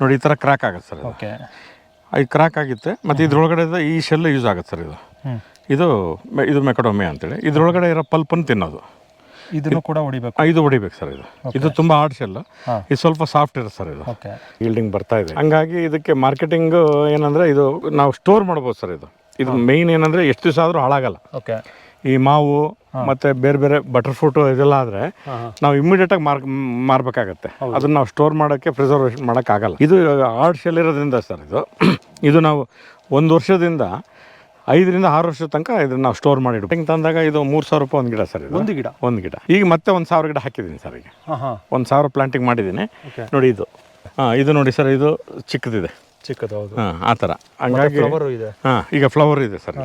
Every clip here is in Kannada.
ನೋಡಿ ಈ ಥರ ಕ್ರ್ಯಾಕ್ ಆಗುತ್ತೆ ಸರ್ ಇದು. ಓಕೆ ಈ ಕ್ರ್ಯಾಕ್ ಆಗುತ್ತೆ ಮತ್ತು ಇದ್ರೊಳಗಡೆ ಈ ಶೆಲ್ ಯೂಸ್ ಆಗುತ್ತೆ ಸರ್ ಇದು. ಇದು ಮೆ- ಇದು ಮೆಕಡೊಮೆ ಅಂತೇಳಿ. ಇದ್ರೊಳಗಡೆ ಇರೋ ಪಲ್ಪನ್ನು ತಿನ್ನೋದು. ಇದನ್ನು ಕೂಡ ಹೊಡಿಬೇಕು. ಇದು ಹೊಡಿಬೇಕು ಸರ್ ಇದು. ಇದು ತುಂಬ ಹಾರ್ಡ್ ಶೆಲ್ ಇದು ಸ್ವಲ್ಪ ಸಾಫ್ಟ್ ಇರುತ್ತೆ ಸರ್ ಇದು. ಓಕೆ ಈಲ್ಡಿಂಗ್ ಬರ್ತಾ ಇದೆ. ಹಂಗಾಗಿ ಇದಕ್ಕೆ ಮಾರ್ಕೆಟಿಂಗ್ ಏನಂದ್ರೆ ಇದು ನಾವು ಸ್ಟೋರ್ ಮಾಡ್ಬೋದು ಸರ್ ಇದು. ಇದು ಮೇಯ್ನ್ ಏನಂದ್ರೆ ಎಷ್ಟು ದಿವಸ ಆದರೂ ಹಾಳಾಗಲ್ಲ. ಓಕೆ ಈ ಮಾವು ಮತ್ತೆ ಬೇರೆ ಬೇರೆ ಬಟರ್ ಫ್ರೂಟು ಇದೆಲ್ಲ ಆದರೆ ನಾವು ಇಮಿಡಿಯೇಟ್ ನಾವು ಮಾರ್ಕ್ ಮಾರ್ ಮಾರಬೇಕಾಗತ್ತೆ ಅದನ್ನ ನಾವು ಸ್ಟೋರ್ ಮಾಡೋಕ್ಕೆ ಪ್ರಿಸರ್ವೇಷನ್ ಮಾಡೋಕ್ಕಾಗಲ್ಲ. ಇದು ಹಾರ್ಡ್ ಶೆಲ್ ಇರೋದ್ರಿಂದ ಸರ್ ಇದು. ಇದು ನಾವು ಒಂದು ವರ್ಷದಿಂದ ಐದರಿಂದ ಆರು ವರ್ಷದ ತನಕ ಇದನ್ನ ನಾವು ಸ್ಟೋರ್ ಮಾಡಿ ಹಿಂಗೆ ತಂದಾಗ ಇದು ಮೂರು ಸಾವಿರ ರೂಪಾಯಿ ಒಂದು ಗಿಡ ಸರ್ ಇದು. ಒಂದು ಗಿಡ? ಒಂದು ಗಿಡ. ಈಗ ಮತ್ತೆ ಒಂದು ಸಾವಿರ ಗಿಡ ಹಾಕಿದ್ದೀನಿ ಸರ್ ಈಗ. ಒಂದು ಸಾವಿರ ಪ್ಲಾಂಟಿಂಗ್ ಮಾಡಿದ್ದೀನಿ. ನೋಡಿ ಇದು. ಹಾಂ ಇದು ನೋಡಿ ಸರ್ ಇದು ಚಿಕ್ಕದಿದೆ. ಚಿಕ್ಕದ ಹೌದು. ಹಾಂ ಆ ಥರ. ಹಂಗಾಗಿ ಫ್ಲವರ್ ಇದೆ. ಹಾಂ ಈಗ ಫ್ಲವರ್ ಇದೆ ಸರ್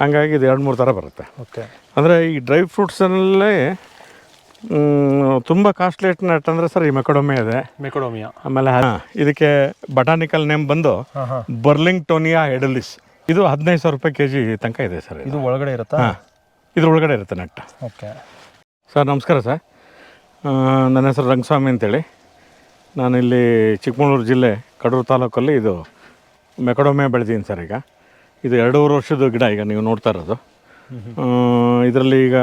ಹಂಗಾಗಿ ಇದು ಎರಡು ಮೂರು ಥರ ಬರುತ್ತೆ. ಓಕೆ. ಅಂದರೆ ಈ ಡ್ರೈ ಫ್ರೂಟ್ಸಲ್ಲೇ ತುಂಬ ಕಾಸ್ಟ್ಲಿ ನಟ್ ಅಂದರೆ ಸರ್ ಈ ಮೆಕಡೊಮೆ ಇದೆ. ಮೆಕಡೋಮಿಯಾ. ಆಮೇಲೆ ಹಾ, ಇದಕ್ಕೆ ಬಟಾನಿಕಲ್ ನೇಮ್ ಬಂದು ಬರ್ಲಿಂಗ್ ಟೋನಿಯಾ ಎಡಲಿಸ್ ಇದು ಹದಿನೈದು ಸಾವಿರ ರೂಪಾಯಿ ಕೆ ಜಿ ತನಕ ಇದೆ ಸರ್ ಇದು. ಒಳಗಡೆ ಇರುತ್ತಾ? ಹಾಂ ಇದ್ರ ಒಳಗಡೆ ಇರುತ್ತೆ ನೆಟ್. ಓಕೆ. ಸರ್ ನಮಸ್ಕಾರ ಸರ್. ನನ್ನ ಹೆಸರು ರಂಗಸ್ವಾಮಿ ಅಂತೇಳಿ. ನಾನು ಇಲ್ಲಿ ಚಿಕ್ಕಮಗಳೂರು ಜಿಲ್ಲೆ ಕಡೂರು ತಾಲೂಕಲ್ಲಿ ಇದು ಮೆಕಡೊಮೆ ಬೆಳೆದೀನಿ ಸರ್ ಈಗ. ಇದು ಎರಡೂವರೆ ವರ್ಷದ ಗಿಡ ಈಗ ನೀವು ನೋಡ್ತಾ ಇರೋದು. ಇದರಲ್ಲಿ ಈಗ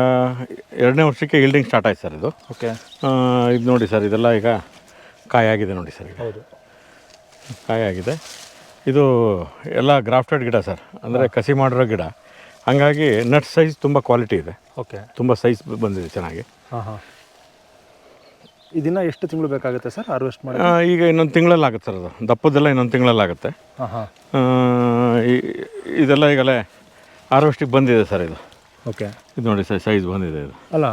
ಎರಡನೇ ವರ್ಷಕ್ಕೆ ಹೀಲ್ಡಿಂಗ್ ಸ್ಟಾರ್ಟ್ ಆಯ್ತು ಸರ್ ಇದು. ಓಕೆ. ಇದು ನೋಡಿ ಸರ್ ಇದೆಲ್ಲ ಈಗ ಕಾಯಾಗಿದೆ ನೋಡಿ ಸರ್ ಈಗ. ಹೌದು. ಕಾಯಾಗಿದೆ ಇದು ಎಲ್ಲ ಗ್ರಾಫ್ಟೆಡ್ ಗಿಡ ಸರ್ ಅಂದರೆ ಕಸಿ ಮಾಡಿರೋ ಗಿಡ. ಹಂಗಾಗಿ ನಟ್ ಸೈಜ್ ತುಂಬ ಕ್ವಾಲಿಟಿ ಇದೆ. ಓಕೆ. ತುಂಬ ಸೈಜ್ ಬಂದಿದೆ ಚೆನ್ನಾಗಿ. ಹಾಂ ಹಾಂ. ಇದನ್ನ ಎಷ್ಟು ತಿಂಗಳು ಬೇಕಾಗುತ್ತೆ ಸರ್ ಹಾರ್ವೆಸ್ಟ್ ಮಾಡಿ? ಈಗ ಇನ್ನೊಂದು ತಿಂಗಳಲ್ಲಿ ಆಗುತ್ತೆ ಸರ್ ಅದು. ದಪ್ಪದೆಲ್ಲ ಇನ್ನೊಂದು ತಿಂಗಳಲ್ಲಿ ಆಗುತ್ತೆ. ಇದೆಲ್ಲ ಈಗಲೇ ಹಾರ್ವೆಸ್ಟಿಗೆ ಬಂದಿದೆ ಸರ್ ಇದು. ಓಕೆ. ಇದು ನೋಡಿ ಸರ್ ಸೈಜ್ ಬಂದಿದೆ ಇದು. ಅಲ್ಲ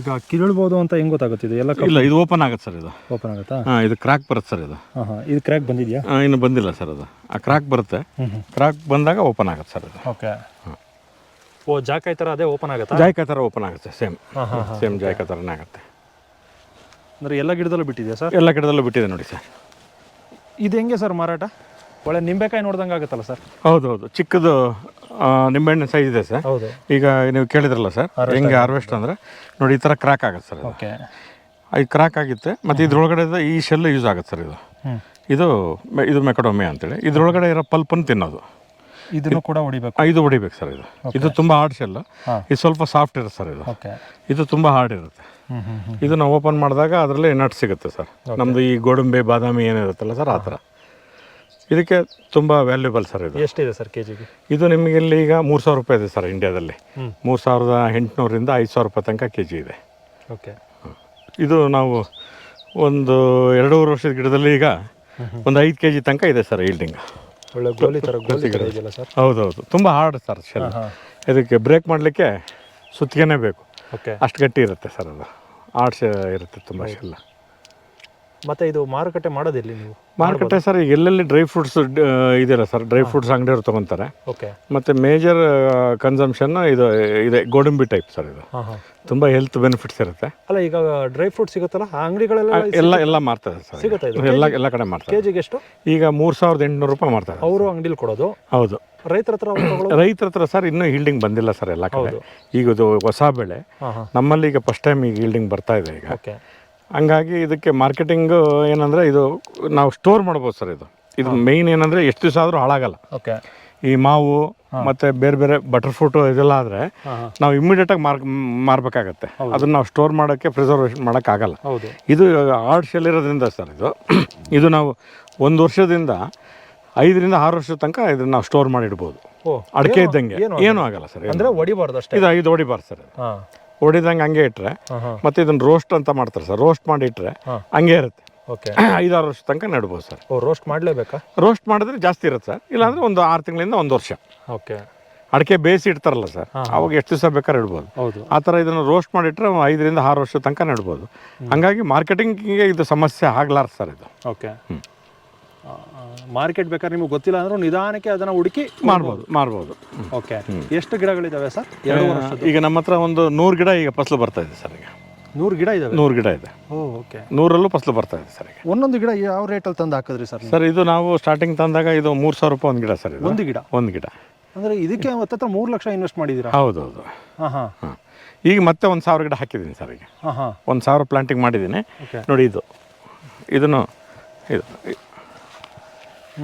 ಈಗ ಕಿರಳ್ಬೋದು ಅಂತ ಹೆಂಗೆ ಗೊತ್ತಾಗುತ್ತೆ ಇದು ಎಲ್ಲ ಇಲ್ಲ ಇದು ಓಪನ್ ಆಗುತ್ತೆ ಸರ್ ಇದು. ಓಪನ್ ಆಗುತ್ತಾ? ಹಾಂ ಇದು ಕ್ರಾಕ್ ಬರುತ್ತೆ ಸರ್ ಇದು. ಹಾಂ ಹಾಂ ಇದು ಕ್ರ್ಯಾಕ್ ಬಂದಿದೆಯಾ? ಹಾಂ ಇನ್ನು ಬಂದಿಲ್ಲ ಸರ್ ಅದು. ಆ ಕ್ರಾಕ್ ಬರುತ್ತೆ. ಕ್ರ್ಯಾಕ್ ಬಂದಾಗ ಓಪನ್ ಆಗುತ್ತೆ ಸರ್ ಇದು. ಓಕೆ. ಓ ಜಾಕಾಯ್ ಥರ ಅದೇ ಓಪನ್ ಆಗುತ್ತೆ? ಜಾಯ್ಕಾಯಿ ಥರ ಓಪನ್ ಆಗುತ್ತೆ ಸೇಮ್ ಹಾಂ ಹಾಂ ಸೇಮ್ ಜಾಯ್ಕಾಯಿ ಥರನೇ ಆಗುತ್ತೆ. ಅಂದರೆ ಎಲ್ಲ ಗಿಡದಲ್ಲೂ ಬಿಟ್ಟಿದೆಯಾ ಸರ್? ಎಲ್ಲ ಗಿಡದಲ್ಲೂ ಬಿಟ್ಟಿದೆ ನೋಡಿ ಸರ್. ಇದು ಹೆಂಗೆ ಸರ್ ಮಾರಾಟ? ಒಳ್ಳೆ ನಿಂಬೆಕಾಯಿ ನೋಡ್ದಂಗೆ ಆಗುತ್ತಲ್ಲ ಸರ್? ಹೌದು ಹೌದು ಚಿಕ್ಕದು ನಿಂಬೆಹಣ್ಣಿನ ನಿಂಬೆಹಣ್ಣು ಸೈಜ್ ಇದೆ ಸರ್. ಹೌದು. ಈಗ ನೀವು ಕೇಳಿದ್ರಲ್ಲ ಸರ್ ಹೆಂಗೆ ಹಾರ್ವೆಸ್ಟ್ ಅಂದರೆ ನೋಡಿ ಈ ಥರ ಕ್ರ್ಯಾಕ್ ಆಗುತ್ತೆ ಸರ್ ಇದು. ಓಕೆ. ಈ ಕ್ರ್ಯಾಕ್ ಆಗುತ್ತೆ ಮತ್ತು ಇದ್ರೊಳಗಡೆ ಈ ಶೆಲ್ ಯೂಸ್ ಆಗುತ್ತೆ ಸರ್ ಇದು. ಇದು ಇದು ಮೆಕಡೊಮೆ ಅಂತೇಳಿ. ಇದ್ರೊಳಗಡೆ ಇರೋ ಪಲ್ಪನ್ನು ತಿನ್ನೋದು. ಇದನ್ನು ಕೂಡ ಹೊಡಿಬೇಕು. ಇದು ಹೊಡಿಬೇಕು ಸರ್ ಇದು. ಇದು ತುಂಬ ಹಾರ್ಡ್ ಶೆಲ್ ಇದು ಸ್ವಲ್ಪ ಸಾಫ್ಟ್ ಇರುತ್ತೆ ಸರ್ ಇದು. ಇದು ತುಂಬ ಹಾರ್ಡ್ ಇರುತ್ತೆ. ಇದು ನಾವು ಓಪನ್ ಮಾಡಿದಾಗ ಅದರಲ್ಲಿ ನಟ್ ಸಿಗುತ್ತೆ ಸರ್. ನಮ್ಮದು ಈ ಗೋಡಂಬಿ ಬಾದಾಮಿ ಏನಿರುತ್ತಲ್ಲ ಸರ್ ಆ ಥರ. ಇದಕ್ಕೆ ತುಂಬ ವ್ಯಾಲ್ಯೂಬಲ್ ಸರ್ ಇದು. ಎಷ್ಟಿದೆ ಸರ್ ಕೆ ಜಿಗೆ ಇದು ನಿಮಗೆ ಇಲ್ಲಿ ಈಗ ಮೂರು ಸಾವಿರ ರೂಪಾಯಿ ಇದೆ ಸರ್ ಇಂಡಿಯಾದಲ್ಲಿ. ಮೂರು ಸಾವಿರದ ಎಂಟುನೂರಿಂದ ಐದು ಸಾವಿರ ರೂಪಾಯಿ ತನಕ ಕೆ ಜಿ ಇದೆ ಓಕೆ ಇದು ನಾವು ಒಂದು ಎರಡೂವರೆ ವರ್ಷದ ಗಿಡದಲ್ಲಿ ಈಗ ಒಂದು ಐದು ಕೆ ಜಿ ತನಕ ಇದೆ ಸರ್ ಈಲ್ಡಿಂಗ್ ಹೌದೌದು. ತುಂಬ ಹಾರ್ಡ್ ಸರ್ ಶೆಲ್ ಇದಕ್ಕೆ ಬ್ರೇಕ್ ಮಾಡಲಿಕ್ಕೆ ಸುತ್ತಿಗೆನೇ ಬೇಕು. ಓಕೆ ಅಷ್ಟು ಗಟ್ಟಿ ಇರುತ್ತೆ ಸರ್ ಅದು. ಆರ್ಟ್ಸ್ ಇರುತ್ತೆ ತುಂಬ ಶೆಲ್ ಮತ್ತೆ ಇದು ಮಾರುಕಟ್ಟೆ ಮಾಡೋದಿಲ್ಲ ನೀವು? ಮಾರುಕಟ್ಟೆ ಸರ್ ಈಗ ಎಲ್ಲೆಲ್ಲಿ ಡ್ರೈ ಫ್ರೂಟ್ಸ್ ಇದೆಯಲ್ಲ ಸರ್ ಡ್ರೈ ಫ್ರೂಟ್ಸ್ ಅಂಗಡಿಯವ್ರು ತೊಗೊತಾರೆ. ಓಕೆ. ಮತ್ತು ಮೇಜರ್ ಕನ್ಸಂಪ್ಷನ್ ಇದು ಇದೆ ಗೋಡಂಬಿ ಟೈಪ್ ಸರ್ ಇದು. ತುಂಬ ಹೆಲ್ತ್ ಬೆನಿಫಿಟ್ಸ್ ಇರುತ್ತೆ. ಅಲ್ಲ ಈಗ ಡ್ರೈ ಫ್ರೂಟ್ ಸಿಗುತ್ತಲ್ಲ ಆ ಅಂಗಡಿಗಳೆಲ್ಲ ಎಲ್ಲ ಎಲ್ಲ ಮಾರ್ತಾರೆ ಸರ್. ಸಿಗುತ್ತೆ? ಎಲ್ಲ ಎಲ್ಲ ಕಡೆ ಮಾಡ್ತಾರೆ ಕೆ ಜಿಗೆ ಎಷ್ಟು? ಈಗ ಮೂರು ಸಾವಿರದ ಎಂಟುನೂರು ರೂಪಾಯಿ ಮಾಡ್ತಾರೆ ಅವರು ಅಂಗಡಿಲಿ ಕೊಡೋದು? ಹೌದು. ರೈತರ ಹತ್ರ ರೈತರ ಹತ್ರ ಸರ್ ಇನ್ನೂ ಹೀಲ್ಡಿಂಗ್ ಬಂದಿಲ್ಲ ಸರ್ ಎಲ್ಲ ಕಡೆ. ಈಗ ಇದು ಹೊಸ ಬೆಳೆ. ನಮ್ಮಲ್ಲಿ ಈಗ ಫಸ್ಟ್ ಟೈಮ್ ಈಗ ಹೀಲ್ಡಿಂಗ್ ಬರ್ತಾ ಇದೆ ಈಗ. ಹಂಗಾಗಿ ಇದಕ್ಕೆ ಮಾರ್ಕೆಟಿಂಗ್ ಏನಂದರೆ ಇದು ನಾವು ಸ್ಟೋರ್ ಮಾಡ್ಬೋದು ಸರ್ ಇದು. ಇದು ಮೇಯ್ನ್ ಏನಂದರೆ ಎಷ್ಟು ದಿವಸ ಆದರೂ ಹಾಳಾಗಲ್ಲ. ಓಕೆ. ಈ ಮಾವು ಮತ್ತು ಬೇರೆ ಬೇರೆ ಬಟರ್ ಫ್ರೂಟು ಇದೆಲ್ಲ ಆದರೆ ನಾವು ಇಮ್ಮಿಡಿಯೇಟಾಗಿ ಮಾರ್ ಮಾರಬೇಕಾಗತ್ತೆ. ಅದನ್ನು ನಾವು ಸ್ಟೋರ್ ಮಾಡೋಕ್ಕೆ ಪ್ರಿಸರ್ವೇಷನ್ ಮಾಡೋಕ್ಕಾಗಲ್ಲ. ಇದು ಹಾರ್ಡ್ ಶೆಲ್ ಇರೋದ್ರಿಂದ ಸರ್ ಇದು. ಇದು ನಾವು ಒಂದು ವರ್ಷದಿಂದ ಐದರಿಂದ ಆರು ವರ್ಷದ ತನಕ ಇದನ್ನು ನಾವು ಸ್ಟೋರ್ ಮಾಡಿಡ್ಬೋದು. ಅಡಿಕೆ ಇದ್ದಂಗೆ. ಏನೂ ಆಗಲ್ಲ. ಸರ್ ಅಂದರೆ ಹೊಡಿಬಾರ್ದು ಅಷ್ಟೇ. ಇದು ಐದು ಹೊಡಿಬಾರ್ದು ಸರ್ ಹೊಡಿದಂಗೆ ಹಂಗೆ ಇಟ್ಟರೆ ಮತ್ತೆ ಇದನ್ನು ರೋಸ್ಟ್ ಅಂತ ಮಾಡ್ತಾರೆ ಸರ್ ರೋಸ್ಟ್ ಮಾಡಿ ಇಟ್ಟರೆ. ಹಂಗೆ ಇರುತ್ತೆ. ಓಕೆ ಐದಾರು ವರ್ಷ ತನಕ ನೆಡ್ಬೋದು ಸರ್ ಓ ರೋಸ್ಟ್ ಮಾಡಲೇಬೇಕಾ? ರೋಸ್ಟ್ ಮಾಡಿದ್ರೆ ಜಾಸ್ತಿ ಇರುತ್ತೆ ಸರ್ ಇಲ್ಲಾಂದ್ರೆ ಒಂದು ಆರು ತಿಂಗಳಿಂದ ಒಂದು ವರ್ಷ. ಓಕೆ ಅಡಿಕೆ ಬೇಯಿಸಿ ಇಡ್ತಾರಲ್ಲ ಸರ್ ಅವಾಗ ಎಷ್ಟು ದಿವಸ ಬೇಕಾದ್ರೆ ಇಡ್ಬೋದು. ಹೌದು. ಆ ಥರ ಇದನ್ನು ರೋಸ್ಟ್ ಮಾಡಿಟ್ರೆ ಐದರಿಂದ ಆರು ವರ್ಷ ತನಕ ನೆಡ್ಬೋದು. ಹಂಗಾಗಿ ಮಾರ್ಕೆಟಿಂಗಿಗೆ ಇದು ಸಮಸ್ಯೆ ಆಗ್ಲಾರ್ದು ಸರ್ ಇದು. ಓಕೆ ಮಾರ್ಕೆಟ್ ಬೇಕಾದ್ರೆ ನಿಮ್ಗೆ ಗೊತ್ತಿಲ್ಲ ಅಂದ್ರೆ ನಿಧಾನಕ್ಕೆ ಅದನ್ನ ಹುಡುಕಿ ಮಾಡ್ಬೋದು ಮಾಡ್ಬೋದು. ಓಕೆ. ಎಷ್ಟು ಗಿಡಗಳಿದಾವೆ ಸರ್? ಎರಡು ವರ್ಷದ ಈಗ ನಮ್ಮ ಹತ್ರ ಒಂದು ನೂರು ಗಿಡ ಈಗ ಫಸಲು ಬರ್ತಾ ಇದೆ ಸರ್ ಈಗ. ನೂರು ಗಿಡ ಇದಾವೆ? ನೂರು ಗಿಡ ಇದೆ. ಓಕೆ. ನೂರಲ್ಲೂ ಫಸಲು ಬರ್ತಾ ಇದೆ ಸರ್ ಈಗ. ಒಂದೊಂದು ಗಿಡ ಯಾವ ರೇಟಲ್ಲಿ ತಂದು ಹಾಕಿದ್ರಿ ಸರ್ ಸರ್ ಇದು ನಾವು ಸ್ಟಾರ್ಟಿಂಗ್ ತಂದಾಗ ಇದು ಮೂರು ಸಾವಿರ ರೂಪಾಯಿ ಒಂದು ಗಿಡ ಸರ್ ಇದು. ಒಂದು ಗಿಡ? ಒಂದು ಗಿಡ. ಅಂದ್ರೆ ಇದಕ್ಕೆ ಹತ್ತತ್ರ ಮೂರು ಲಕ್ಷ ಇನ್ವೆಸ್ಟ್ ಮಾಡಿದ್ದೀರಾ? ಹೌದು ಹೌದು ಹಾಂ. ಹಾಂ. ಈಗ ಮತ್ತೆ ಒಂದು ಸಾವಿರ ಗಿಡ ಹಾಕಿದ್ದೀನಿ ಸರ್ ಈಗ. ಹಾಂ ಹಾಂ. ಒಂದು ಸಾವಿರ ಪ್ಲಾಂಟಿಂಗ್ ಮಾಡಿದ್ದೀನಿ. ನೋಡಿ ಇದು. ಇದನ್ನು ಇದು.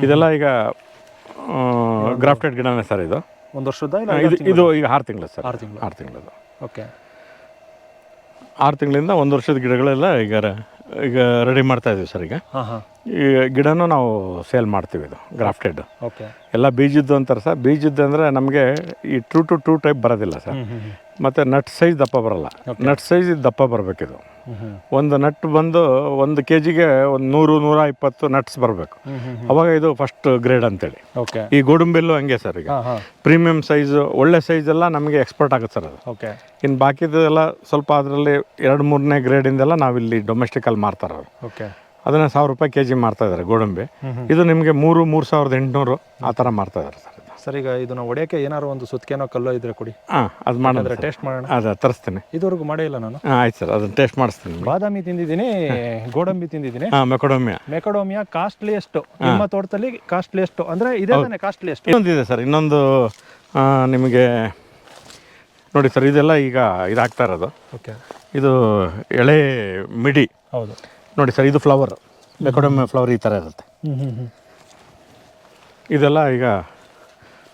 ಇದೆಲ್ಲ ಈಗ ಗ್ರಾಫ್ಟೆಡ್ ಗಿಡನೇ ಸರ್ ಇದು. ಒಂದು ವರ್ಷದ ಇಲ್ಲ ಇದು ಇದು ಈಗ ಆರು ತಿಂಗಳು ಸರ್. ಆರು ತಿಂಗಳು ಆರು ತಿಂಗಳದು ಓಕೆ. ಆರು ತಿಂಗಳಿಂದ ಒಂದು ವರ್ಷದ ಗಿಡಗಳೆಲ್ಲ ಈಗ ಈಗ ರೆಡಿ ಮಾಡ್ತಾ ಇದ್ದೀವಿ ಸರ್ ಈಗ. ಹಾಂ ಹಾಂ. ಈ ಗಿಡನೂ ನಾವು ಸೇಲ್ ಮಾಡ್ತೀವಿ ಇದು ಗ್ರಾಫ್ಟೆಡ್. ಓಕೆ. ಎಲ್ಲ ಬೀಜದ್ದು ಅಂತಾರೆ ಸರ್. ಬೀಜದ್ದು ಅಂದರೆ ನಮಗೆ ಈ ಟೂ ಟು ಟೂ ಟೈಪ್ ಬರೋದಿಲ್ಲ ಸರ್. ಮತ್ತು ನಟ್ ಸೈಜ್ ದಪ್ಪ ಬರಲ್ಲ. ನಟ್ ಸೈಜ್ ದಪ್ಪ ಬರಬೇಕಿದು. ಒಂದು ನಟ್ ಬಂದು ಒಂದು ಕೆ ಜಿಗೆ ಒಂದು ನೂರು ನೂರ ಇಪ್ಪತ್ತು ನಟ್ಸ್ ಬರಬೇಕು. ಅವಾಗ ಇದು ಫಸ್ಟ್ ಗ್ರೇಡ್ ಅಂತೇಳಿ. ಓಕೆ. ಈ ಗೋಡಂಬಿಲ್ಲು ಹಂಗೆ ಸರ್ ಈಗ. ಪ್ರೀಮಿಯಂ ಸೈಜು ಒಳ್ಳೆ ಸೈಜ್ ಎಲ್ಲ ನಮಗೆ ಎಕ್ಸ್ಪರ್ಟ್ ಆಗುತ್ತೆ ಸರ್ ಅದು. ಓಕೆ. ಇನ್ನು ಬಾಕಿದೆಲ್ಲ ಸ್ವಲ್ಪ ಅದರಲ್ಲಿ ಎರಡು ಮೂರನೇ ಗ್ರೇಡಿಂದೆಲ್ಲ ನಾವಿಲ್ಲಿ ಡೊಮೆಸ್ಟಿಕಲ್ಲಿ ಮಾರ್ತಾರೆ ಅವರು. ಓಕೆ. ಅದನ್ನು ಸಾವಿರ ರೂಪಾಯಿ ಕೆ ಜಿ ಮಾಡ್ತಾಯಿದ್ದಾರೆ ಗೋಡಂಬಿ. ಇದು ನಿಮಗೆ ಮೂರು ಮೂರು ಸಾವಿರದ ಎಂಟುನೂರು ಆ ಥರ ಮಾಡ್ತಾಯಿದ್ದಾರೆ ಸರ್ ಇದು. ಸರ್ ಈಗ ಇದನ್ನ ಒಡೆಯಕ್ಕೆ ಏನಾದ್ರು ಒಂದು ಸುತ್ತಿಗೆನೋ ಕಲ್ಲೋ ಇದ್ರೆ ಕೊಡಿ. ಹಾಂ ಅದು ಮಾಡಿದ್ರೆ ಟೇಸ್ಟ್ ಮಾಡೋಣ. ಅದು ತರಿಸ್ತೇನೆ. ಇದುವರೆಗೂ ಮಾಡೇ ಇಲ್ಲ ನಾನು. ಹಾಂ ಆಯ್ತು ಸರ್ ಅದನ್ನು ಟೇಸ್ಟ್ ಮಾಡಿಸ್ತೀನಿ ಬಾದಾಮಿ ತಿಂದಿದ್ದೀನಿ ಗೋಡಂಬಿ ತಿಂದಿದ್ದೀನಿ. ಹಾಂ ಮೆಕಡೋಮಿಯಾ. ಮೆಕಡೋಮಿಯಾ ಕಾಸ್ಟ್ಲಿಯೆಸ್ಟು. ನಿಮ್ಮ ತೋಟದಲ್ಲಿ ಕಾಸ್ಟ್ಲಿಯೆಸ್ಟು. ಅಂದ್ರೆ ಇದೇ ತಾನೇ ಕಾಸ್ಟ್ಲಿಯೆಸ್ಟ್. ಇನ್ನೊಂದಿದೆ ಸರ್ ಇನ್ನೊಂದು ನಿಮಗೆ ನೋಡಿ ಸರ್ ಇದೆಲ್ಲ ಈಗ ಇದಾಗ್ತಾ ಇರೋದು. ಓಕೆ. ಇದು ಎಳೆ ಮಿಡಿ. ಹೌದು. ನೋಡಿ ಸರ್ ಇದು ಫ್ಲವರ್ ಮೆಕೊಡೊಮ್ಮೆ ಫ್ಲವರ್ ಈ ಥರ ಇರುತ್ತೆ. ಇದೆಲ್ಲ ಈಗ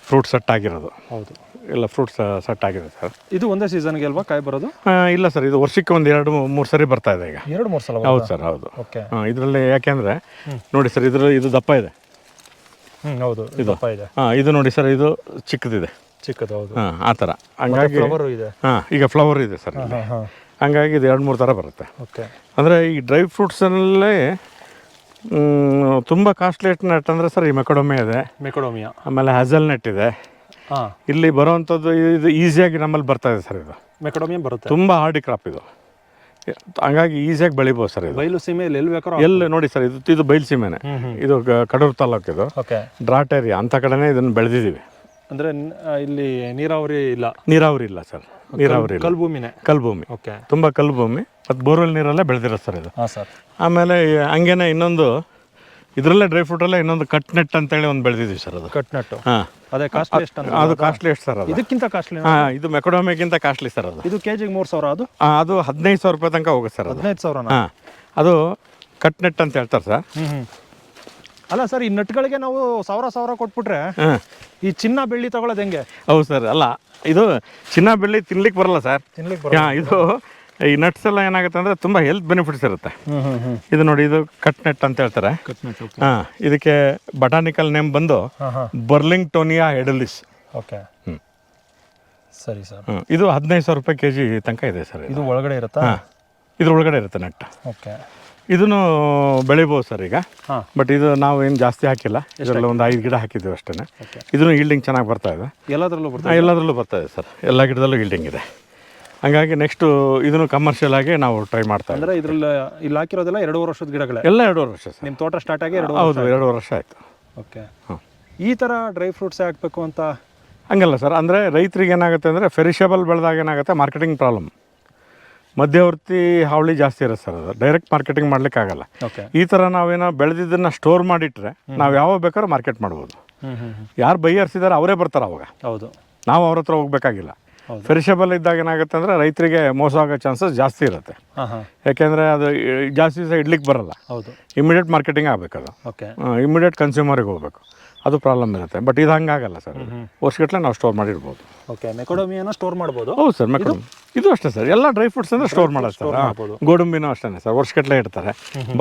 ಫ್ರೂಟ್ ಸೆಟ್ ಆಗಿರೋದು. ಹೌದು. ಎಲ್ಲ ಫ್ರೂಟ್ಸ್ ಸೆಟ್ ಆಗಿದೆ ಸರ್. ಇದು ಒಂದೇ ಸೀಸನ್ಗೆ ಅಲ್ವಾ ಕಾಯಿ ಬರೋದು? ಇಲ್ಲ ಸರ್ ಇದು ವರ್ಷಕ್ಕೆ ಒಂದು ಎರಡು ಮೂರು ಸರಿ ಬರ್ತಾ ಇದೆ ಈಗ. ಎರಡು ಮೂರು ಸಲ ಹೌದು ಸರ್ ಹೌದು. ಓಕೆ. ಇದರಲ್ಲಿ ಯಾಕೆಂದರೆ ನೋಡಿ ಸರ್ ಇದರಲ್ಲಿ ಇದು ದಪ್ಪ ಇದೆ. ಹೌದು ಇದು ದಪ್ಪ ಇದೆ. ಹಾಂ ಇದು ನೋಡಿ ಸರ್ ಇದು ಚಿಕ್ಕದಿದೆ. ಚಿಕ್ಕದು ಹೌದು. ಹಾಂ ಆ ಥರ ಹಂಗಾಗಿ ಫ್ಲವರು ಇದೆ. ಹಾಂ ಈಗ ಫ್ಲವರ್ ಇದೆ ಸರ್ ಹಂಗಾಗಿ ಇದು ಎರಡು ಮೂರು ಥರ ಬರುತ್ತೆ. ಓಕೆ. ಅಂದರೆ ಈ ಡ್ರೈ ಫ್ರೂಟ್ಸಲ್ಲೇ ತುಂಬ ಕಾಸ್ಟ್ಲಿ ನಟ್ ಅಂದರೆ ಸರ್ ಈ ಮೆಕಡೋಮಿ ಇದೆ. ಮೆಕಡೋಮಿಯಾ. ಆಮೇಲೆ ಹಜಲ್ ನೆಟ್ ಇದೆ. ಹಾಂ. ಇಲ್ಲಿ ಬರೋವಂಥದ್ದು ಇದು ಈಸಿಯಾಗಿ ನಮ್ಮಲ್ಲಿ ಬರ್ತಾ ಇದೆ ಸರ್ ಇದು. ಮೆಕಡೋಮಿಯಾ ಬರುತ್ತೆ. ತುಂಬ ಹಾರ್ಡಿ ಕ್ರಾಪ್ ಇದು. ಹಂಗಾಗಿ ಈಸಿಯಾಗಿ ಬೆಳಿಬೋದು ಸರ್ ಇದು. ಬಯಲು ಸೀಮೆಯಲ್ಲಿ ಎಲ್ಲಿ ಬೇಕೋ ಎಲ್ಲಿ ನೋಡಿ ಸರ್ ಇದು ಇದು ಬಯಲುಸೀಮೆನೆ ಹ್ಞೂ ಹ್ಞೂ ಇದು ಕಡೂರು ತಾಲೂಕು ಇದು ಓಕೆ. ಡ್ರಾಟ್ ಏರಿಯಾ ಅಂಥ ಕಡೆನೇ ಇದನ್ನು ಬೆಳೆದಿದ್ದೀವಿ. ಅಂದರೆ ಇಲ್ಲಿ ನೀರಾವರಿ ಇಲ್ಲ. ನೀರಾವರಿ ಇಲ್ಲ ಸರ್. ನೀರಾವರಿ ಇಲ್ಲ ಕಲ್ ಕಲ್ಭೂಮಿ. ಓಕೆ. ತುಂಬ ಕಲ್ಭೂಮಿ. ಮತ್ತು ಬೋರ್ವೆಲ್ ನೀರಲ್ಲೇ ಬೆಳೆದಿರೋದು ಸರ್ ಇದು. ಹಾಂ ಸರ್. ಆಮೇಲೆ ಈ ಹಂಗೇನೆ ಇನ್ನೊಂದು ಇದರಲ್ಲೇ ಡ್ರೈ ಫ್ರೂಟಲ್ಲೇ ಇನ್ನೊಂದು ಕಟ್ ನೆಟ್ ಅಂತೇಳಿ ಒಂದು ಬೆಳೆದಿದ್ವಿ ಸರ್ ಅದು. ಕಟ್ ನೆಟ್ ಹಾಂ. ಅದೇ ಕಾಸ್ಟ್ಲಿ ಎಷ್ಟು ಅಂತ ಅದು ಕಾಸ್ಟ್ಲಿ ಎಷ್ಟು ಸರ್ ಅದು? ಇದಕ್ಕಿಂತ ಕಾಸ್ಟ್ಲಿ ಹಾಂ ಇದು ಮೆಕಡೋಮಿಗಿಂತ ಕಾಸ್ಟ್ಲಿ ಸರ್ ಅದು. ಇದು ಕೆ ಜಿಗೆ ಮೂರು ಸಾವಿರ ಅದು? ಆ, ಅದು ಹದಿನೈದು ಸಾವಿರ ರೂಪಾಯಿ ತನಕ ಹೋಗುತ್ತೆ ಸರ್ ಅದು. ಹದಿನೈದು ಸಾವಿರ ಹಾಂ ಅದು ಕಟ್ ನೆಟ್ ಅಂತ ಹೇಳ್ತಾರೆ ಸರ್. ಹ್ಞೂ ಹ್ಞೂ ಅಲ್ಲ ಸರ್ ಈ ನಟ್ಗಳಿಗೆ ನಾವು ಸಾವಿರ ಸಾವಿರ ಕೊಟ್ಬಿಟ್ರೆ ಈ ಚಿನ್ನ ಬೆಳ್ಳಿ ತಗೊಳ್ಳೋದು ಹೆಂಗೆ? ಹೌದು ಸರ್ ಅಲ್ಲ ಇದು ಚಿನ್ನ ಬೆಳ್ಳಿ ತಿನ್ಲಿಕ್ಕೆ ಬರಲ್ಲ ಸರ್. ತಿನ್ಲಿಕ್ಕೆ ಇದು ಈ ನಟ್ಸ್ ಎಲ್ಲ ಏನಾಗುತ್ತೆ ಅಂದ್ರೆ ತುಂಬಾ ಹೆಲ್ತ್ ಬೆನಿಫಿಟ್ಸ್ ಇರುತ್ತೆ. ಇದು ನೋಡಿ ಇದು ಕಟ್ ನೆಟ್ ಅಂತ ಹೇಳ್ತಾರೆ. ಹಾಂ ಇದಕ್ಕೆ ಬಟಾನಿಕಲ್ ನೇಮ್ ಬಂದು ಬರ್ಲಿಂಗ್ ಟೋನಿಯಾ ಹೆಡಲಿಸ್ ಓಕೆ. ಸರಿ ಸರ್. ಇದು ಹದಿನೈದು ಸಾವಿರ ರೂಪಾಯಿ ಕೆ ಜಿ ತನಕ ಇದೆ ಸರ್ ಇದು. ಒಳಗಡೆ ಇರುತ್ತಾ? ಇದ್ರ ಒಳಗಡೆ ಇರುತ್ತೆ ನೆಟ್ ಓಕೆ ಇದನ್ನು ಬೆಳಿಬೋದು ಸರ್ ಈಗ. ಬಟ್ ಇದು ನಾವು ಏನು ಜಾಸ್ತಿ ಹಾಕಿಲ್ಲ. ಇದರಲ್ಲಿ ಒಂದು ಐದು ಗಿಡ ಹಾಕಿದ್ದೀವಿ ಅಷ್ಟೇ ಇದನ್ನು ಈಲ್ಡಿಂಗ್ ಚೆನ್ನಾಗಿ ಬರ್ತಾ ಇದೆ. ಎಲ್ಲದರಲ್ಲೂ ಬರ್ತಾ ಎಲ್ಲದರಲ್ಲೂ ಬರ್ತಾ ಇದೆ ಸರ್. ಎಲ್ಲ ಗಿಡದಲ್ಲೂ ಈಲ್ಡಿಂಗ್ ಇದೆ. ಹಂಗಾಗಿ ನೆಕ್ಸ್ಟು ಇದನ್ನು ಕಮರ್ಷಿಯಲ್ ಆಗಿ ನಾವು ಟ್ರೈ ಮಾಡ್ತಾ ಇದ್ದೀವಿ. ಅಂದರೆ ಇಲ್ಲ ಇಲ್ಲಿ ಹಾಕಿರೋದೆಲ್ಲ ಎರಡೂವರೆ ವರ್ಷದ ಗಿಡಗಳೇ? ಎಲ್ಲ ಎರಡೂವರೆ ವರ್ಷ ಸರ್. ನಿಮ್ಮ ತೋಟ ಸ್ಟಾರ್ಟ್ ಆಗಿ ಎರಡು ಹೌದು ಎರಡೂವರೆ ವರ್ಷ ಆಯಿತು. ಓಕೆ. ಹಾಂ. ಈ ಥರ ಡ್ರೈ ಫ್ರೂಟ್ಸ್ ಹಾಕಬೇಕು ಅಂತ? ಹಂಗಲ್ಲ ಸರ್. ಅಂದರೆ ರೈತರಿಗೆ ಏನಾಗುತ್ತೆ ಅಂದರೆ ಫೆರಿಷಬಲ್ ಬೆಳೆದಾಗ ಏನಾಗುತ್ತೆ? ಮಾರ್ಕೆಟಿಂಗ್ ಪ್ರಾಬ್ಲಮ್ ಮಧ್ಯವರ್ತಿ ಹಾವಳಿ ಜಾಸ್ತಿ ಇರುತ್ತೆ ಸರ್ ಅದು. ಡೈರೆಕ್ಟ್ ಮಾರ್ಕೆಟಿಂಗ್ ಮಾಡ್ಲಿಕ್ಕೆ ಆಗಲ್ಲ. ಓಕೆ ಈ ಥರ ನಾವೇನೋ ಬೆಳೆದಿದ್ದನ್ನು ಸ್ಟೋರ್ ಮಾಡಿಟ್ರೆ ನಾವು ಯಾವಾಗ ಬೇಕಾದ್ರೂ ಮಾರ್ಕೆಟ್ ಮಾಡ್ಬೋದು. ಯಾರು ಬೈಯರ್ಸ್ ಇದ್ದಾರೆ ಅವರೇ ಬರ್ತಾರೆ ಅವಾಗ. ಹೌದು. ನಾವು ಅವ್ರ ಹತ್ರ ಹೋಗ್ಬೇಕಾಗಿಲ್ಲ. ಫೆರಿಷಬಲ್ ಇದ್ದಾಗ ಏನಾಗುತ್ತೆ ಅಂದ್ರೆ ರೈತರಿಗೆ ಮೋಸ ಆಗೋ ಚಾನ್ಸಸ್ ಜಾಸ್ತಿ ಇರುತ್ತೆ. ಯಾಕೆಂದ್ರೆ ಅದು ಜಾಸ್ತಿ ಇಡ್ಲಿಕ್ಕೆ ಬರಲ್ಲ. ಹೌದು. ಇಮಿಡಿಯೇಟ್ ಮಾರ್ಕೆಟಿಂಗ್ ಆಗ್ಬೇಕು ಅದು ಇಮಿಡಿಯೇಟ್ ಕನ್ಸ್ಯೂಮರಿಗೆ ಹೋಗ್ಬೇಕು. ಅದು ಪ್ರಾಬ್ಲಮ್ ಇರುತ್ತೆ. ಬಟ್ ಇದು ಹಂಗಾಗಲ್ಲ ಸರ್. ವರ್ಷಗಟ್ಟಲೆ ನಾವು ಸ್ಟೋರ್ ಮಾಡಿಡ್ಬೋದು ಓಕೆ ಮೆಕೊಡೋಮಿಯನ್ನು ಸ್ಟೋರ್ ಮಾಡ್ಬೋದು? ಹೌದು ಸರ್ ಮೆಕಡಮ್ ಇದು? ಅಷ್ಟೇ ಸರ್. ಎಲ್ಲ ಡ್ರೈ ಫ್ರೂಟ್ಸ್ ಅಂದ್ರೆ ಸ್ಟೋರ್ ಮಾಡೋದು ಸರ್. ಗೋಡಂಬಿನೂ ಅಷ್ಟೇ ಸರ್. ವರ್ಷಗಟ್ಟಲೆ ಇಡ್ತಾರೆ.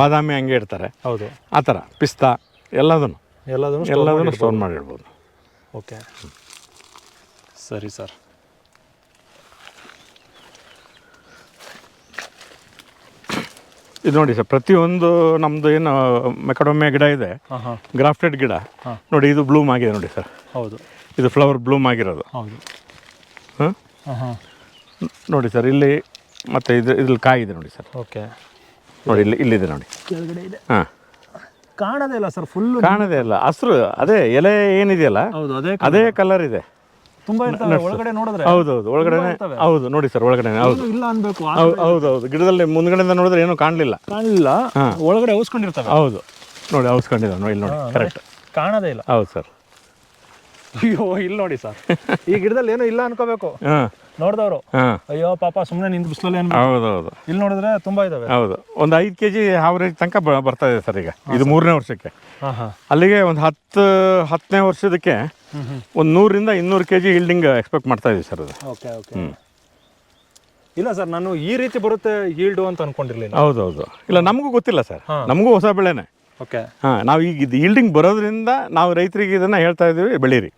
ಬಾದಾಮಿ ಹಂಗೆ ಇಡ್ತಾರೆ. ಹೌದು. ಆ ಥರ. ಪಿಸ್ತಾ ಎಲ್ಲದನ್ನು. ಎಲ್ಲದನ್ನು ಎಲ್ಲದನ್ನು ಸ್ಟೋರ್ ಮಾಡಿಡ್ಬೋದು ಓಕೆ ಸರಿ ಸರ್. ಇದು ನೋಡಿ ಸರ್ ಪ್ರತಿಯೊಂದು ನಮ್ಮದು ಏನು ಮೆಕಡೊಮ್ಮೆ ಗಿಡ ಇದೆ ಹಾಂ ಹಾಂ. ಗ್ರಾಫ್ಟೆಡ್ ಗಿಡ. ನೋಡಿ ಇದು ಬ್ಲೂಮ್ ಆಗಿದೆ ನೋಡಿ ಸರ್. ಹೌದು. ಇದು ಫ್ಲವರ್ ಬ್ಲೂಮ್ ಆಗಿರೋದು. ಹೌದು. ಹಾಂ? ಹಾಂ ಹಾಂ. ನೋಡಿ ಸರ್ ಇಲ್ಲಿ ಮತ್ತೆ ಇದು ಇದ್ರಲ್ಲಿ ಕಾಯಿ ಇದೆ ನೋಡಿ ಸರ್. ಓಕೆ. ನೋಡಿ ಇಲ್ಲಿ ಇಲ್ಲಿದೆ ನೋಡಿ. ಕೆಳಗಡೆ ಇದೆ. ಹಾಂ. ಕಾಣದೇ ಇಲ್ಲ ಸರ್ ಫುಲ್ ಕಾಣದೇ ಇಲ್ಲ. ಹಸ್ರು ಅದೇ ಎಲೆ ಏನಿದೆಯಲ್ಲ ಹೌದು ಅದೇ ಅದೇ ಕಲರ್ ಇದೆ. ತುಂಬ ಇರ್ತವೆ ಒಳಗಡೆ ನೋಡಿದ್ರೆ ಹೌದೌದು ಹೌದು ಒಳಗಡೆನೇ ಹೌದು ನೋಡಿ ಸರ್ ಒಳಗಡೆ ಹೌದು. ಇಲ್ಲ ಅನ್ಬೇಕು ಹೌದು ಹೌದೌದು ಗಿಡದಲ್ಲಿ ಮುಂದ್ಗಡೆಯಿಂದ ನೋಡಿದ್ರೆ ಏನೂ ಕಾಣಲಿಲ್ಲ. ಕಾಣಲಿಲ್ಲ ಒಳಗಡೆ ಔಸ್ಕೊಂಡಿರ್ತವೆ ಹೌದು. ನೋಡಿ ಔಸ್ಕೊಂಡಿದ್ದಾವೆ ನೋಡಿ ನೋಡಿ ಕರೆಕ್ಟ್ ಕಾಣೋದೇ ಇಲ್ಲ. ಹೌದು ಸರ್. ಅಯ್ಯೋ ಇಲ್ಲಿ ನೋಡಿ ಸರ್. ಈ ಗಿಡದಲ್ಲಿ ಏನೋ ಇಲ್ಲ ಅನ್ಕೋಬೇಕು. ನೋಡಿದವರು. ಅಯ್ಯೋ ಪಾಪ ಸುಮ್ಮನೆ ನಿಂತು ಬಿಸಿಲಲ್ಲಿ ಏನು ಹೌದು ಹೌದು ಇಲ್ಲಿ ನೋಡಿದ್ರೆ ತುಂಬಾ ಇದಾವೆ. ಹೌದು. ಒಂದು ಐದು ಕೆ ಜಿ ಆವ್ರೇಜ್ ತನಕ ಬರ್ತಾ ಇದೆ ಸರ್ ಈಗ. ಇದು ಮೂರನೇ ವರ್ಷಕ್ಕೆ. ಅಲ್ಲಿಗೆ ಒಂದು ಹತ್ತು ಹತ್ತನೇ ವರ್ಷದಕ್ಕೆ ಒಂದು ನೂರಿಂದ ಇನ್ನೂರು ಕೆ ಜಿ ಹೀಲ್ಡಿಂಗ್ ಎಕ್ಸ್ಪೆಕ್ಟ್ ಮಾಡ್ತಾ ಇದೀವಿ ಸರ್ ಅದು. Okay okay. ಇಲ್ಲ ಸರ್ ನಾನು ಈ ರೀತಿ ಬರುತ್ತೆ ಈಲ್ಡು ಅಂತ ಅನ್ಕೊಂಡಿರ್ಲಿಲ್ಲ. ಹೌದು ಹೌದು ಇಲ್ಲ ನಮಗೂ ಗೊತ್ತಿಲ್ಲ ಸರ್. ನಮಗೂ ಹೊಸ ಬೆಳೆನೇ. ಓಕೆ. ಹಾಂ ನಾವು ಈಗ ಇದು ಈಲ್ಡಿಂಗ್ ಬರೋದ್ರಿಂದ ನಾವು ರೈತರಿಗೆ ಇದನ್ನು ಹೇಳ್ತಾ ಇದ್ದೀವಿ ಬೆಳೀರಿ.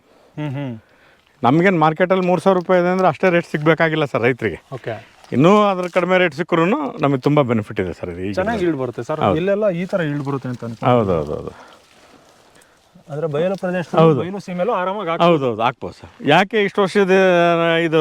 ನಮಗೇನು ಮಾರ್ಕೆಟಲ್ಲಿ ಮೂರು ಸಾವಿರ ರೂಪಾಯಿ ಇದೆ ಅಂದರೆ ಅಷ್ಟೇ ರೇಟ್ ಸಿಗಬೇಕಾಗಿಲ್ಲ ಸರ್ ರೈತರಿಗೆ. ಓಕೆ ಇನ್ನೂ ಅದ್ರ ಕಡಿಮೆ ರೇಟ್ ಸಿಕ್ಕರೂ ನಮಗೆ ತುಂಬ ಬೆನಿಫಿಟ್ ಇದೆ ಸರ್ ಇದು ಚೆನ್ನಾಗಿ ಈಲ್ಡ್ ಬರುತ್ತೆ ಸರ್ ಇಲ್ಲೆಲ್ಲ ಈ ಥರ ಈಲ್ಡ್ ಬರುತ್ತೆ ಅಂತ ಹೌದು ಹೌದು ಹೌದು ಅಂದರೆ ಬಯಲು ಪ್ರದೇಶದಲ್ಲಿ ಬಯಲು ಸೀಮೆಲ್ಲೂ ಆರಾಮಾಗಿ ಹೌದು ಹೌದು ಹಾಕ್ಬೋದು ಸರ್ ಯಾಕೆ ಇಷ್ಟು ವರ್ಷದ ಇದು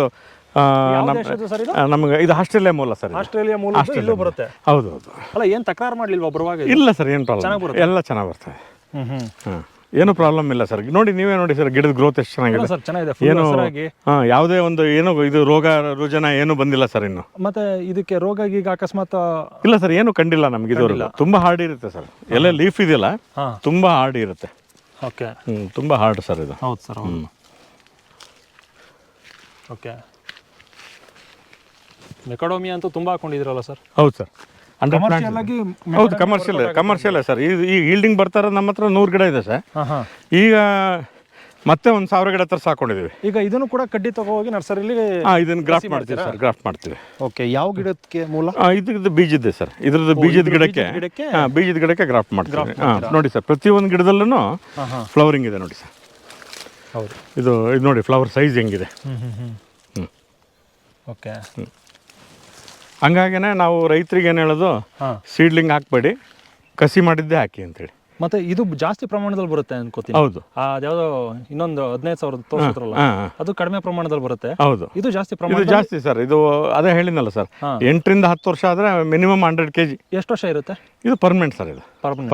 ನಮ್ಗೆ ಇದು ಆಸ್ಟ್ರೇಲಿಯಾ ಮೂಲ ಸರ್. ಆಸ್ಟ್ರೇಲಿಯಾ ಮೂಲ ಇಲ್ಲೂ ಬರುತ್ತೆ. ಹೌದು ಹೌದು ಅಲ್ಲ ಏನು ತಕರಾರು ಮಾಡಲಿಲ್ವಾ ಬರುವಾಗ ಇಲ್ಲ ಸರ್ ಏನು ಪ್ರಾಬ್ಲಮ್ ಎಲ್ಲ ಚೆನ್ನಾಗಿ ಬರ್ತದೆ. ಹ್ಮ್ ಹ್ಮ್. ಹಾಂ ಏನು ಪ್ರಾಬ್ಲಮ್ ಇಲ್ಲ ಸರ್ ನೋಡಿ ನೀವೇ ನೋಡಿ ಸರ್ ಗಿಡದ ಗ್ರೋತ್ ಎಷ್ಟು ಚೆನ್ನಾಗಿದೆ. ಸರ್ ಚೆನ್ನಾಗಿದೆ. Full ಏನು ಹಸ್ರಾಗಿ. ಹಾಂ ಯಾವುದೇ ಒಂದು ಏನು ಇದು ರೋಗ ರುಜನ ಏನು ಬಂದಿಲ್ಲ ಸರ್ ಇನ್ನು. ಮತ್ತೆ ಇದಕ್ಕೆ ರೋಗ ಈಗ ಅಕಸ್ಮಾತ್ ಇಲ್ಲ ಸರ್ ಏನು ಕಂಡಿಲ್ಲ ನಮ್ಗೆ ಇದು ತುಂಬಾ ಹಾರ್ಡ್ ಇರುತ್ತೆ ಸರ್ ಎಲ್ಲ ಲೀಫ್ ಇದೆಯಲ್ಲ ತುಂಬಾ ತುಂಬ ಹಾರ್ಡ್ ಇರುತ್ತೆ. ಓಕೆ. ತುಂಬಾ ತುಂಬ ಹಾರ್ಡ್ ಸರ್ ಇದು. ಹೌದು ಸರ್ ಹೌದು. ಓಕೆ. ಮೆಕಡೋಮಿ ಅಂತೂ ತುಂಬಾ ಹಾಕೊಂಡಿದ್ರಲ್ಲ ಸರ್ ಹೌದು ಸರ್ ಹಂಡ್ರೆಡ್ ಕಮರ್ಷಿಯಲ್ ಆಗಿ ಹೌದು ಕಮರ್ಷಿಯಲ್ ಕಮರ್ಷಿಯಲ್ ಸರ್. ಇದು ಈ ಈಲ್ಡಿಂಗ್ ಬರ್ತಾರ ನಮ್ಮ ಹತ್ರ ನೂರು ಗಿಡ ಇದೆ ಸರ್. ಹಾ ಹಾ. ಈಗ ಮತ್ತೆ ಒಂದು ಸಾವಿರ ಗಿಡ ತರ ಸಾಕೊಂಡಿದ್ದೀವಿ ಈಗ ಇದನ್ನು ಕೂಡ ಕಡ್ಡಿ ತಗೋಗಿ ನರ್ಸರಿಲಿ ಹಾಂ ಇದನ್ನು ಗ್ರಾಫ್ಟ್ ಮಾಡ್ತೀವಿ ಸರ್ ಗ್ರಾಫ್ಟ್ ಮಾಡ್ತೀವಿ. ಓಕೆ ಯಾವ ಗಿಡಕ್ಕೆ ಮೂಲ? ಇದ್ರದ್ದು ಬೀಜ ಇದೆ ಸರ್. ಇದ್ರದ್ದು ಬೀಜದ ಗಿಡಕ್ಕೆ ಗಿಡಕ್ಕೆ ಬೀಜದ ಗಿಡಕ್ಕೆ ಗ್ರಾಫ್ಟ್ ಮಾಡ್ತೀವಿ. ಹಾಂ ನೋಡಿ ಸರ್ ಪ್ರತಿಯೊಂದು ಗಿಡದಲ್ಲೂ ಫ್ಲವರಿಂಗ್ ಇದೆ ನೋಡಿ ಸರ್. ಹೌದು. ಇದು ಇದು ನೋಡಿ ಫ್ಲವರ್ ಸೈಜ್ ಹೆಂಗಿದೆ. ಹ್ಮ್ ಹ್ಮ್ ಹ್ಮ್. ಹ್ಞೂ ಓಕೆ ಹಂಗಾಗಿನೇ ನಾವು ರೈತರಿಗೆ ಏನು ಹೇಳೋದು ಸೀಡ್ಲಿಂಗ್ ಹಾಕ್ಬೇಡಿ ಕಸಿ ಮಾಡಿದ್ದೇ ಹಾಕಿ ಅಂತೇಳಿ. ಮತ್ತೆ ಇದು ಜಾಸ್ತಿ ಪ್ರಮಾಣದಲ್ಲಿ ಬರುತ್ತೆ ಅನ್ಕೋತೀನಿ. ಹೌದು. ಅದು ಅದ್ಯಾವುದೋ ಇನ್ನೊಂದು ಹದಿನೈದು ಸಾವಿರದ ತೋರಿಸಿದ್ರಲ್ಲ ಅದು ಕಡಿಮೆ ಪ್ರಮಾಣದಲ್ಲಿ ಬರುತ್ತೆ. ಹೌದು. ಇದು ಜಾಸ್ತಿ ಪ್ರಮಾಣ ಇದು ಜಾಸ್ತಿ ಸರ್ ಇದು ಅದೇ ಹೇಳಿನಲ್ಲ ಸರ್. ಎಂಟರಿಂದ ಹತ್ತು ವರ್ಷ ಆದ್ರೆ ಮಿನಿಮಮ್ ಹಂಡ್ರೆಡ್ ಕೆ ಜಿ ಎಷ್ಟು ವರ್ಷ ಇರುತ್ತೆ? ಇದು ಪರ್ಮನೆಂಟ್ ಸರ್ ಇದು.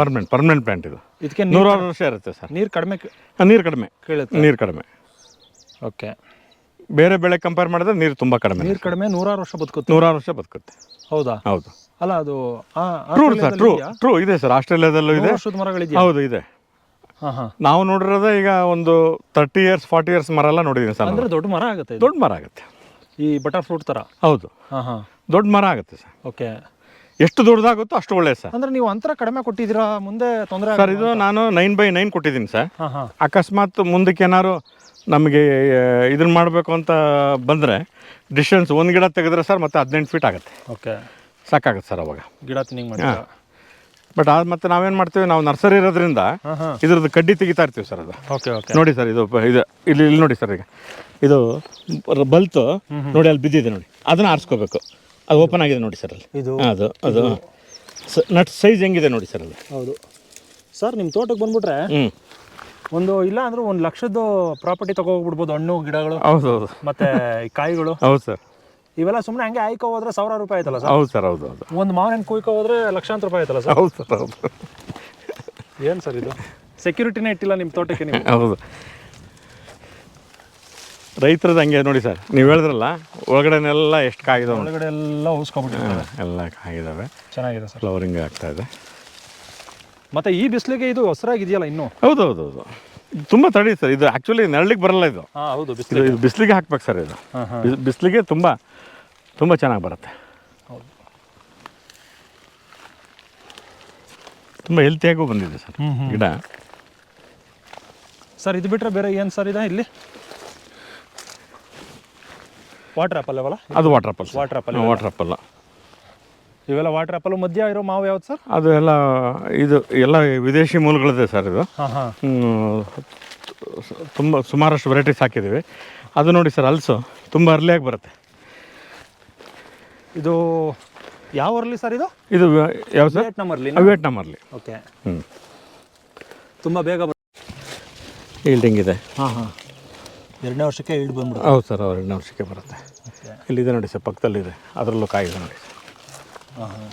ಪರ್ಮನೆಂಟ್ ಪರ್ಮನೆಂಟ್ ಪ್ಲಾಂಟ್ ಇದು. ಇದಕ್ಕೆ ನೂರಾರು ವರ್ಷ ಇರುತ್ತೆ ಸರ್. ನೀರು ಕಡಿಮೆ ನೀರು ಕಡಿಮೆ. ಕೇಳುತ್ತೆ. ನೀರು ಕಡಿಮೆ. ಓಕೆ. ಬೇರೆ ಬೆಳೆ ಕಂಪೇರ್ ಮಾಡಿದ್ರೆ ನೀರು ತುಂಬಾ ಕಡಿಮೆ. ನೀರು ಕಡಿಮೆ ನೂರಾರು ವರ್ಷ ಬದುಕುತ್ತೆ. ನೂರಾರು ವರ್ಷ ಬದುಕುತ್ತೆ. ಹೌದಾ? ಹೌದು. ಅಲ್ಲ ಅದು ಟ್ರೂ ಸರ್ ಟ್ರೂ ಟ್ರೂ ಇದೆ ಸರ್ ಆಸ್ಟ್ರೇಲಿಯಾದಲ್ಲೂ ಇದೆ. ಮರಗಳಿದೆಯಾ? ಹೌದು ಇದೆ. ನಾವು ನೋಡಿರೋದೇ ಈಗ ಒಂದು ತರ್ಟಿ ಇಯರ್ಸ್ ಫಾರ್ಟಿ ಇಯರ್ಸ್ ಮರ ಎಲ್ಲ ನೋಡಿದ್ದೀನಿ ಸರ್. ಅಂದ್ರೆ ದೊಡ್ಡ ಮರ ಆಗುತ್ತೆ ದೊಡ್ಡ ಮರ ಆಗುತ್ತೆ. ಈ ಬಟರ್ ಫ್ರೂಟ್ ತರ? ಹೌದು. ದೊಡ್ಡ ಮರ ಆಗುತ್ತೆ ಸರ್. ಓಕೆ. ಎಷ್ಟು ದೊಡ್ಡದಾಗುತ್ತೋ ಅಷ್ಟು ಒಳ್ಳೆ ಸರ್. ಅಂದ್ರೆ ನೀವು ಅಂತರ ಕಡಿಮೆ ಕೊಟ್ಟಿದ್ದೀರಾ ಮುಂದೆ ತೊಂದರೆ ಸರ್ ಇದು ನಾನು ನೈನ್ ಬೈ ನೈನ್ ಕೊಟ್ಟಿದ್ದೀನಿ ಸರ್. ಅಕಸ್ಮಾತ್ ಮುಂದಕ್ಕೆ ಏನಾದ್ರು ನಮಗೆ ಇದನ್ನ ಮಾಡಬೇಕು ಅಂತ ಬಂದರೆ ಡಿಸ್ಟೆನ್ಸ್ ಒಂದು ಗಿಡ ತೆಗೆದ್ರೆ ಸರ್ ಮತ್ತೆ ಹದಿನೆಂಟು ಫೀಟ್ ಆಗುತ್ತೆ. ಓಕೆ. ಸಾಕಾಗುತ್ತೆ ಸರ್ ಅವಾಗ. ಗಿಡ ತಿನ್ನಿಂಗ್ ಬಟ್ ಅದು ಮತ್ತೆ ನಾವೇನು ಮಾಡ್ತೀವಿ ನಾವು ನರ್ಸರಿ ಇರೋದ್ರಿಂದ ಇದ್ರದ್ದು ಕಡ್ಡಿ ತೆಗಿತಾ ಇರ್ತೀವಿ ಸರ್ ಅದು. Okay okay. ನೋಡಿ ಸರ್ ಇದು ಇದು ಇಲ್ಲಿ ಇಲ್ಲಿ ನೋಡಿ ಸರ್ ಈಗ. ಇದು ಬಲ್ತು ನೋಡಿ ಅಲ್ಲಿ ಬಿದ್ದಿದೆ ನೋಡಿ. ಅದನ್ನ ಆರಿಸ್ಕೋಬೇಕು. ಅದು ಓಪನ್ ಆಗಿದೆ ನೋಡಿ ಸರ್ ಅಲ್ಲಿ. ಇದು? ಅದು ಅದು ನಟ್ ಸೈಜ್ ಹೆಂಗಿದೆ ನೋಡಿ ಸರ್ ಅಲ್ಲಿ. ಹೌದು. ಸರ್ ನಿಮ್ಮ ತೋಟಕ್ಕೆ ಬಂದ್ಬಿಟ್ರೆ ಹ್ಞೂ ಒಂದು ಇಲ್ಲ ಅಂದ್ರೆ ಒಂದು ಲಕ್ಷದ ಪ್ರಾಪರ್ಟಿ ತಗೋಗ್ಬಿಡ್ಬೋದು ಹಣ್ಣು ಗಿಡಗಳು ಹೌದು ಹೌದು. ಮತ್ತೆ ಈ ಕಾಯಿಗಳು. ಹೌದು ಸರ್. ಇವೆಲ್ಲ ಸುಮ್ಮನೆ ಹಂಗೆ ಆಯ್ಕೆ ಹೋದ್ರೆ ಸಾವಿರ ರೂಪಾಯಿ ಆಯ್ತಲ್ಲ ಸರ್? ಹೌದು ಸರ್ ಹೌದು ಹೌದು. ಒಂದು ಮಾವಿನ ಕುಯ್ಕೊ ಹೋದ್ರೆ ಲಕ್ಷಾಂತರ ರೂಪಾಯಿ ಆಯ್ತಲ್ಲ ಸರ್? ಹೌದು ಸರ್ ಹೌದು. ಏನು ಸರ್ ಇದು? ಸೆಕ್ಯೂರಿಟಿನೇ ಇಟ್ಟಿಲ್ಲ ನಿಮ್ಮ ತೋಟಕ್ಕೆ ನೀವು? ಹೌದು. ರೈತರದ್ದು ಹಂಗೆ ನೋಡಿ ಸರ್ ನೀವು ಹೇಳಿದ್ರಲ್ಲ ಒಳಗಡೆನೆಲ್ಲ ಎಷ್ಟು ಕಾಗಿದಾವೆ ಒಳಗಡೆ ಎಲ್ಲ ಉಸ್ಕೊಬಿಟ್ಟಿರ್ತವೆ ಎಲ್ಲ ಕಾಗಿದಾವೆ ಚೆನ್ನಾಗಿದೆ ಸರ್. ಫ್ಲವರಿಂಗ್ ಆಗ್ತಾ ಇದೆ. ಮತ್ತೆ ಈ ಬಿಸಿಲಿಗೆ ಇದು ಹೊಸರಾಗಿದೆಯಲ್ಲ ಇನ್ನು? ಹೌದು ಹೌದು ಹೌದು ತುಂಬ ತಡಿ ಸರ್ ಇದು ಆ್ಯಕ್ಚುಲಿ ನೆರಳಿಗೆ ಬರಲ್ಲ ಇದು. ಹಾಂ ಹೌದು ಬಿಸಿಲು ಇದು ಬಿಸಿಲಿಗೆ ಹಾಕ್ಬೇಕು ಸರ್ ಇದು. ಹಾಂ ಹಾಂ. ಬಿಸ್- ಬಿಸಿಲಿಗೆ ತುಂಬ ತುಂಬ ಚೆನ್ನಾಗಿ ಬರುತ್ತೆ. ತುಂಬ ಹೆಲ್ತಿಯಾಗೂ ಬಂದಿದೆ ಸರ್ ಹ್ಮ್. ಗಿಡ. ಸರ್ ಇದು ಬಿಟ್ರೆ ಬೇರೆ ಏನು ಸರ್ ಇದೆ ಇಲ್ಲಿ? ವಾಟರ್ ಆಪಲ್ ಅವಲ್ಲ? ಅದು water apple water apple water apple ಇವೆಲ್ಲ ವಾಟರ್ ಆಪಲ್ ಮಧ್ಯ ಇರೋ ಮಾವು ಯಾವ್ದು ಸರ್ ಅದು ಎಲ್ಲ ಇದು ಎಲ್ಲ ವಿದೇಶಿ ಮೂಲಗಳಿದೆ ಸರ್ ಇದು. ತುಂಬ ಸುಮಾರಷ್ಟು ವೆರೈಟೀಸ್ ಹಾಕಿದ್ದೀವಿ. ಅದು ನೋಡಿ ಸರ್ ಅಲ್ಸು ತುಂಬ ಅರ್ಲಿಯಾಗಿ ಬರುತ್ತೆ. ಇದು ಯಾವ ಅರ್ಲಿ ಸರ್ ಇದು? ಇದು ಯಾವ sir early Vietnam early. Okay ಹ್ಞೂ ತುಂಬ ಬೇಗ ಈಲ್ಡಿಂಗ್ ಇದೆ ಹಾಂ ಹಾಂ. ಎರಡನೇ ವರ್ಷಕ್ಕೆ ಇಳ್ದು ಬಂದ್ಬಿಡ್ತು ಹೌದು ಸರ್ ಅವ್ರು ಎರಡನೇ ವರ್ಷಕ್ಕೆ ಬರುತ್ತೆ. ಇಲ್ಲಿದೆ ನೋಡಿ ಸರ್ ಪಕ್ಕದಲ್ಲಿದೆ. ಅದರಲ್ಲೂ ಕಾಯಿದೆ ನೋಡಿ ಹಾಂ ಹಾಂ